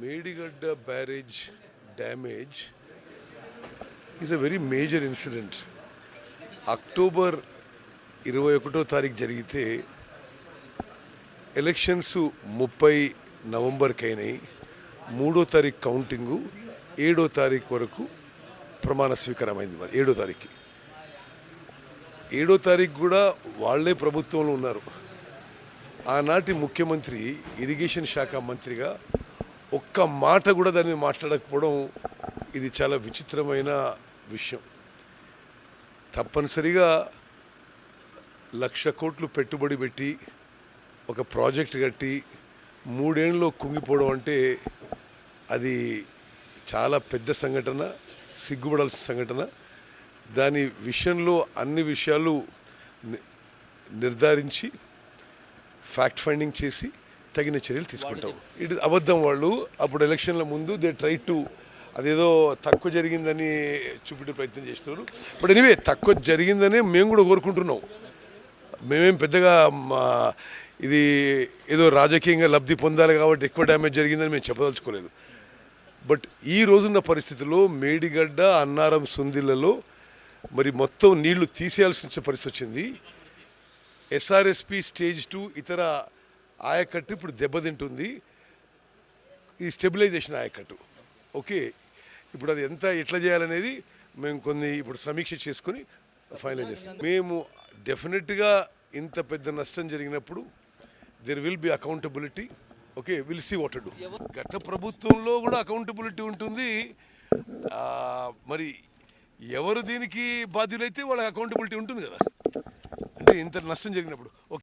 Medigadda barrage damage is a very major incident October ఇరవై ఒకటో తారీఖు జరిగితే ఎలక్షన్స్ ముప్పై నవంబర్కి అయినాయి మూడో తారీఖు కౌంటింగు ఏడో తారీఖు వరకు ప్రమాణ స్వీకారం అయింది మరి ఏడో తారీఖు ఏడో తారీఖు కూడా వాళ్ళే ప్రభుత్వంలో ఉన్నారు. ఆనాటి ముఖ్యమంత్రి ఇరిగేషన్ శాఖ మంత్రిగా ఒక్క మాట కూడా దాన్ని మాట్లాడకపోవడం ఇది చాలా విచిత్రమైన విషయం. తప్పనిసరిగా లక్ష కోట్లు పెట్టుబడి పెట్టి ఒక ప్రాజెక్ట్ కట్టి మూడేళ్ళలో కుంగిపోవడం అంటే అది చాలా పెద్ద సంఘటన సిగ్గుపడాల్సిన సంఘటన. దాని విషయంలో అన్ని విషయాలు ని- నిర్ధారించి ఫ్యాక్ట్ ఫైండింగ్ చేసి తగిన చర్యలు తీసుకుంటాం. ఇటు అబద్ధం వాళ్ళు అప్పుడు ఎలక్షన్ల ముందు దే ట్రై టు అదేదో తక్కువ జరిగిందని చూపించే ప్రయత్నం చేస్తున్నారు. బట్ ఎనివే తక్కువ జరిగిందనే మేము కూడా కోరుకుంటున్నాం. మేమేం పెద్దగా మా ఇది ఏదో రాజకీయంగా లబ్ధి పొందాలి కాబట్టి ఎక్కువ డ్యామేజ్ జరిగిందని మేము చెప్పదలుచుకోలేదు. బట్ ఈ రోజున్న పరిస్థితుల్లో మేడిగడ్డ అన్నారం సుందిళ్ళలో మరి మొత్తం నీళ్ళు తీసేయాల్సిన పరిస్థితి వచ్చింది. ఎస్ఆర్ఎస్పి స్టేజ్ టూ ఇతర ఆయకట్టు ఇప్పుడు దెబ్బతింటుంది. ఈ స్టెబిలైజేషన్ ఆయకట్టు. ఓకే? ఇప్పుడు అది ఎంత ఎట్లా చేయాలనేది మేము కొన్ని ఇప్పుడు సమీక్ష చేసుకొని ఫైనల్ చేస్తాం. మేము డెఫినెట్గా ఇంత పెద్ద నష్టం జరిగినప్పుడు there will be accountability okay? Will see what do గత ప్రభుత్వంలో కూడా అకౌంటబిలిటీ ఉంటుంది. మరి ఎవరు దీనికి బాధ్యులైతే వాళ్ళకి అకౌంటబిలిటీ ఉంటుంది కదా. అంటే ఇంత నష్టం జరిగినప్పుడు. ఓకే?